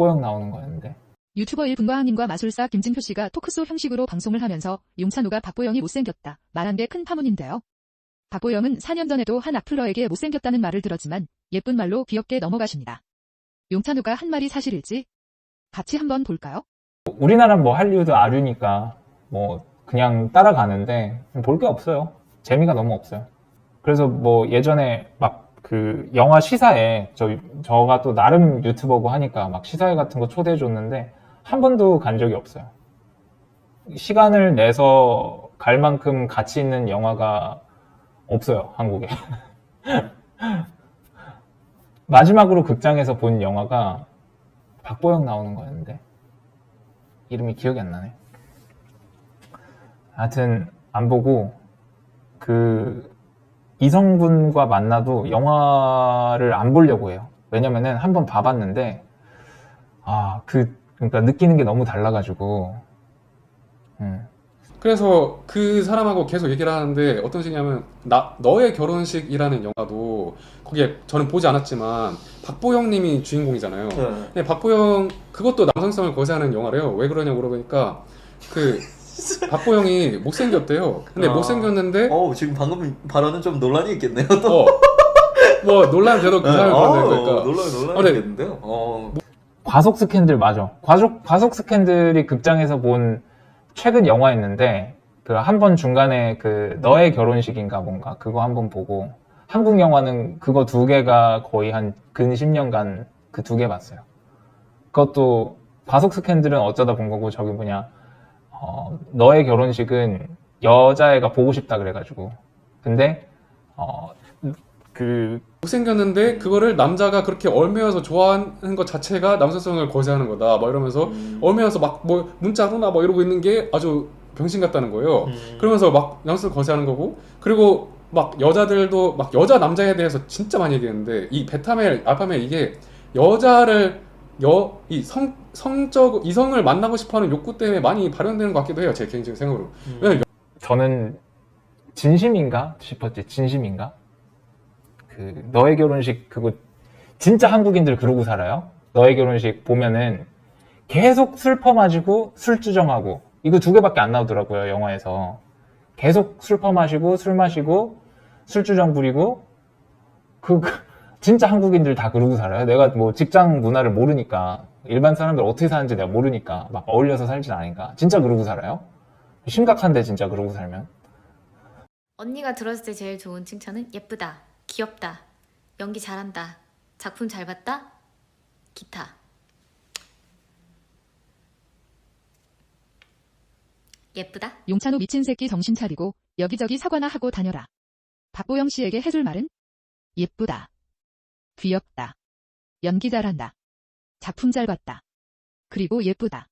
박보영 나오는 거였는데 유튜버 일분과항님과 마술사 김진표 씨가 토크쇼 형식으로 방송을 하면서 용찬우가 박보영이 못생겼다 말한 게 큰 파문인데요. 박보영은 4년 전에도 한 악플러에게 못생겼다는 말을 들었지만 예쁜 말로 귀엽게 넘어가십니다. 용찬우가 한 말이 사실일지 같이 한번 볼까요? 우리나라는 뭐 할리우드 아류니까 뭐 그냥 따라가는데 볼 게 없어요. 재미가 너무 없어요. 그래서 뭐 예전에 막 그 영화 시사회 저 저가 또 나름 유튜버고 하니까 막 시사회 같은 거 초대해 줬는데 한 번도 간 적이 없어요. 시간을 내서 갈 만큼 가치 있는 영화가 없어요 한국에. 마지막으로 극장에서 본 영화가 박보영 나오는 거였는데 이름이 기억이 안 나네. 하여튼 안 보고 그 이성분과 만나도 영화를 안 보려고 해요. 왜냐면은 한번 봐봤는데 아 그 그러니까 느끼는 게 너무 달라가지고 음. 그래서 그 사람하고 계속 얘기를 하는데 어떤 식이냐면 나 너의 결혼식이라는 영화도 거기에 저는 보지 않았지만 박보영님이 주인공이잖아요. 네. 근데 박보영 그것도 남성성을 거세하는 영화래요. 왜 그러냐 물어보니까 그 박보영이 못생겼대요. 근데 아. 못생겼는데 어 지금 방금 발언은 좀 논란이 있겠네요. 또. 어, 뭐 논란 그 네. 사람이 어, 그러니까 논란 논란이 어, 네. 있겠는데요. 어. 과속 스캔들 맞아. 과속 과속 스캔들이 극장에서 본 최근 영화였는데 그 한 번 중간에 그 너의 결혼식인가 뭔가 그거 한 번 보고 한국 영화는 그거 두 개가 거의 한 근 10년간 그 두 개 봤어요. 그것도 과속 스캔들은 어쩌다 본 거고 저기 뭐냐 어, 너의 결혼식은 여자애가 보고 싶다 그래가지고 근데 어, 그 못생겼는데 그거를 남자가 그렇게 얼매여서 좋아하는 것 자체가 남성성을 거세하는 거다. 막 이러면서 음. 얼매여서 막 뭐 문자로나 뭐 이러고 있는 게 아주 병신 같다는 거예요. 음. 그러면서 막 남성을 거세하는 거고 그리고 막 여자들도 막 여자 남자에 대해서 진짜 많이 얘기했는데 이 베타멜 알파멜 이게 여자를 여 이 성 성적 이성을 만나고 싶어하는 욕구 때문에 많이 발현되는 것 같기도 해요 제 개인적인 생각으로. 음. 저는 진심인가 싶었지 진심인가? 그 너의 결혼식 그거 진짜 한국인들 그러고 살아요? 너의 결혼식 보면은 계속 술 퍼마시고 술 주정하고 이거 두 개밖에 안 나오더라고요 영화에서. 계속 술 퍼마시고 술 마시고 술 주정 부리고 그 그- 진짜 한국인들 다 그러고 살아요 내가 뭐 직장 문화를 모르니까 일반 사람들 어떻게 사는지 내가 모르니까 막 어울려서 살진 않으니까 진짜 그러고 살아요 심각한데 진짜 그러고 살면 언니가 들었을 때 제일 좋은 칭찬은 예쁘다, 귀엽다, 연기 잘한다, 작품 잘 봤다, 기타. 예쁘다? 용찬우 미친 새끼 정신 차리고 여기저기 사과나 하고 다녀라. 박보영 씨에게 해줄 말은 예쁘다. 귀엽다. 연기 잘한다. 작품 잘 봤다. 그리고 예쁘다.